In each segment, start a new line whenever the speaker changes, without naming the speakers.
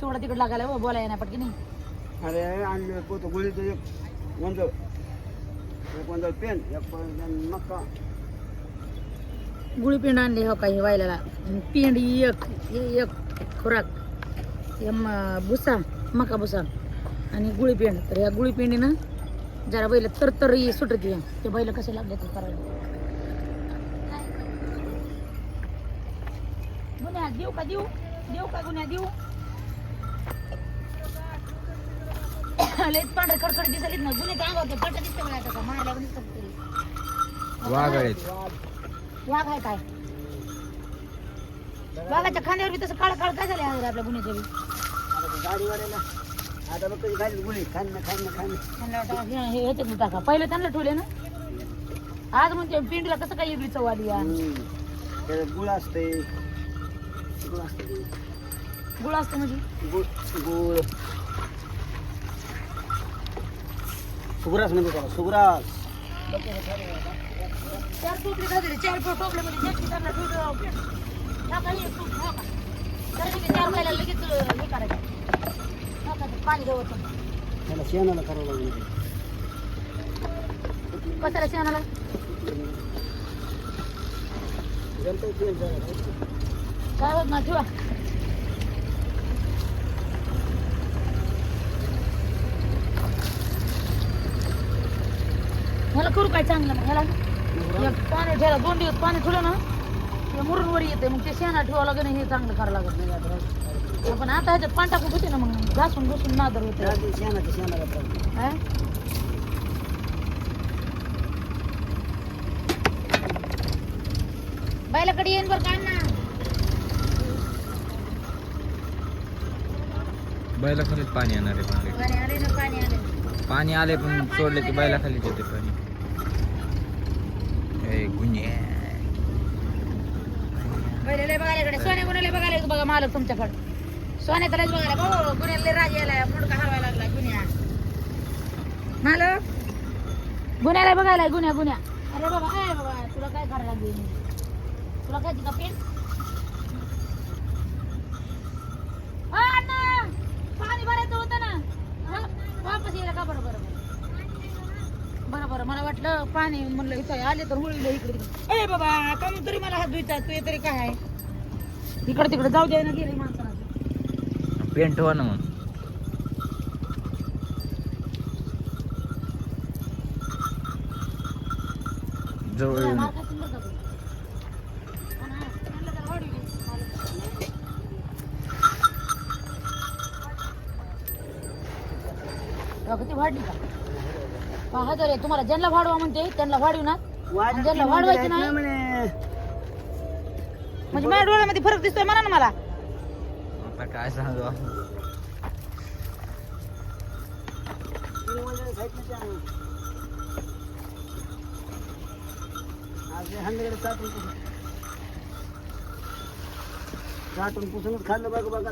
चिवडा तिकडे लागायला हो, बोलायला नाही पटकी नाही
अरे आणले पोत गुळीचं एक एक पेन एक मक्का.
आणली हो काही वायला पिंड एक एक खुराक. भुसा मका भुसा. आणि गुळी पिंड. तर या गुळी पिंडीनं जरा बैल तर तर सुटत ते बैल कसे लागले ते करायला. गुन्ह्या देऊ का देऊ? देऊ का गुन्ह्या देऊ? लयच पांढरे खडखड ना. गुन्हे काय होते दिसते मला आता. मारल्या पण दिसत तरी
वाघ आहेत
वाघ आहे काय? वाघाच्या खांद्यावर बी तसं काळ काळ काय झालं आहे आपल्या गुन्ह्याच्या बी?
आता ते गाडीवाल्याला आता बघ कधी खायचं गुळी खान ना खान ना खान
त्यांना वाटतं हे- हे ह्याच्यात मी टाका. पहिले त्यांना ठेवले ना. आज म्हणते पिंडीला कसं काय वेगळी चव आली या?
गुळ असते गुळ असते
गुळ असतं म्हणजे?
गुळ गुळ. सुग्रास म्हणजे त्याला सुग्रास.
चार टोपले घातले चार टोपले मध्ये जास्ती त्यांना ठेवलं टाका हे तूप, हो का? तर चार बायला लगेच हे करायचं. पाणी गवत
त्याला शेणाला करावं लागलं.
कशाला शेणाला. काय होत ना ठेवा. ह्याला करू काय चांगलं मग? ह्याला? एक पाणी ठेवा दोन दिवस पाणी ठेवलं ना ते मुरून वर येते. मग ते शेणा ठेवावं लागेल हे चांगलं करावं लागत नाही आता. पण आता ह्याच्यात पाणी टाकून होते ना मग घासून घुसून नादर होते.
शेणाचं शेणाला.
हा? बायलाकडे येईन बरं काय ना
बैला खालीच पाणी येणार आहे पाणी
पाणी आले ना पाणी आले.
पाणी आले पण सोडले की बैला खालीच येते पाणी.
पहिले लय बघायला इकडे. सोन्या गुन्ह्याला बघायला येतो बघा मालक तुमच्याकडे. सोन्या त्यालाच बघायला भाऊ हो, गुन्ह्याला लय राज यायला. मुडका हरवायला लागला गुन्ह्या. मालक? गुन्ह्याला बघायला गुन्ह्या गुन्ह्या. अरे बाबा काय बाबा तुला काय करायला लागली? तुला काय तिथं पेन? अ, अण्णा पाणी भरायचं होतं ना. हा? वापस यायला का बरं? बरं मला वाटलं पाणी म्हणलं इथं आले तर मुलीला इकडे ए बाबा मग तरी मला हात धुईचा तू तरी काय आहे? इकडे तिकडे जाऊ द्यायला गेले माणसाला.
पेंट हो ना मग. जवळ
वाढली का? पहा तर तुम्हाला ज्यांना वाढवा म्हणते त्यांना वाढवी ना ज्यांना वाढवायची नाही. म्हणजे माझ्या डोळ्यामध्ये फरक दिसतोय म्हणा ना मला
आता काय सांगू
तीन वाजले खायचं नाही त्यानं. आज लय हांगडे चाटून पुसून. चाटून पुसूनच खाल्लं बघ बघा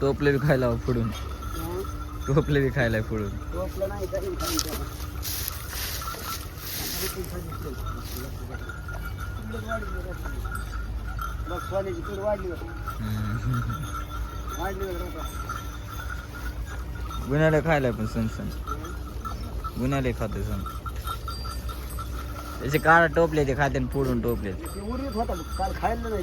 टोपले बी खायला फोडून टोपले बी खायला फोडून. गुन्ह्याला खायला पण सण सण. गुन्ह्याला खाते सण. त्याचे काळा टोपले ते खाते फोडून टोपले.
काल खायला नाही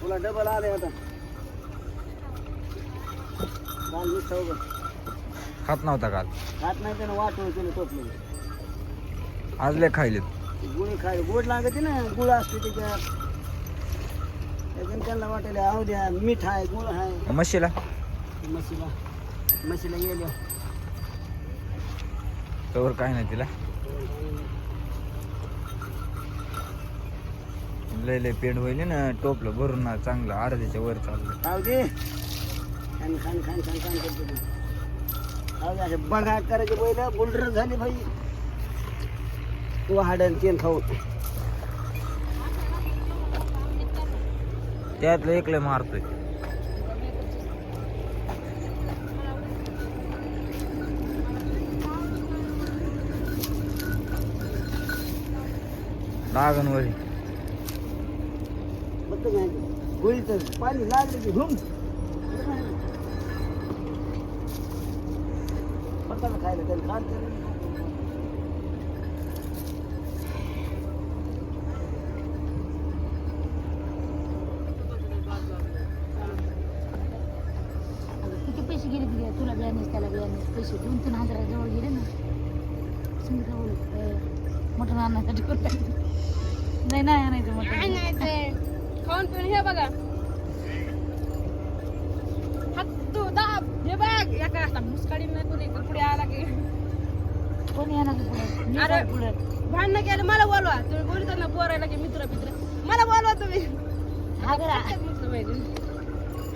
तुला डबल आले आता. काल मिस हो
खात नव्हता काल.
खात नाही त्यानं वाटून केलं टोपलं.
आज लय खायलेत.
गुळी खाय गोड लागते ना गुळ असते त्याच्यात. त्याच्यानं त्यांना वाटायला आहो द्या मीठ आहे गुळ आहे.
म्हशीला?
म्हशीला. म्हशीला गेल्या
तवर काय नाही तिला. लय लय पेंड होईल ना टोपलं भरून ना चांगलं अर्ध्याच्या वर चाललं.
खाऊ दे. खान खान खान खान खान करते ते. खाऊ दे असे बघा करायचे बैल बुलडर झाले भाई तू हाडन तेल खाऊ.
त्यातलं एकलं मारतोय. लागण वरी
पाणी लागलं की घुम पटाला खायला त्याला
किती पैसे गेले तिथे? तुला बियाणेच त्याला बियाणेच पैसे दोन तीन हजाराजवळ गेले ना. सांगितलं बोलत मटण आणण्यासाठी नाही नाही आणायचं मटण
खाऊन पिऊन हे बघा. हात तू दाब हे बघ एका आता मुसकाडी नाही कोणी पुढे आला की.
कोणी येणार पुढे? मी
अरे.
काय पुढे.
भांडणं केलं मला बोलवा. तुम्ही बोलता ना पोरायला की मित्र मित्र. मला बोलवा तुम्ही. मैत्रीण.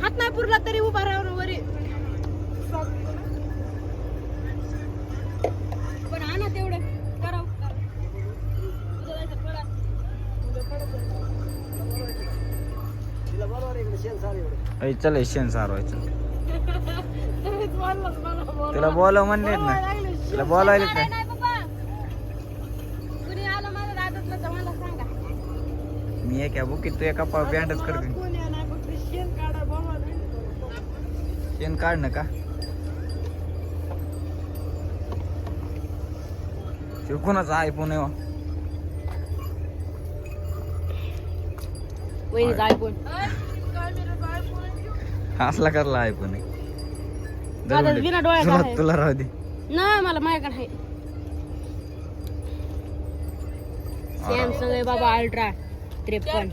हात नाही पुरला तरी उभा राहून वरी. पण आणा तेवढं.
चल शेण सारवायचं. तिला बोलव म्हणले
बोलवायला
ना. तिला बोलायला
नाही,
मी एका बुकीत तू एका बँडच करते.
शेण काढा
ना का? कोणाचा आयफोन आहे हो?
आयफोन
असला करला आयफोन आहे
माझा डोळ्याचा
तुला
आहे.
तुला राहू दे.
नाही मला माझ्याकडे आहे. सॅमसंग आहे बाबा अल्ट्रा त्रेपन्न.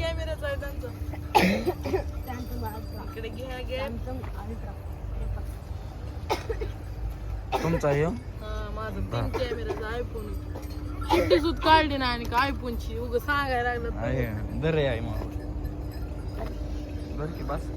तुमचा हे हो?
किती सूत काढली ना आणि आयफोनची उग सांगायला लागलं
आहे. दर आहे मग बर की बस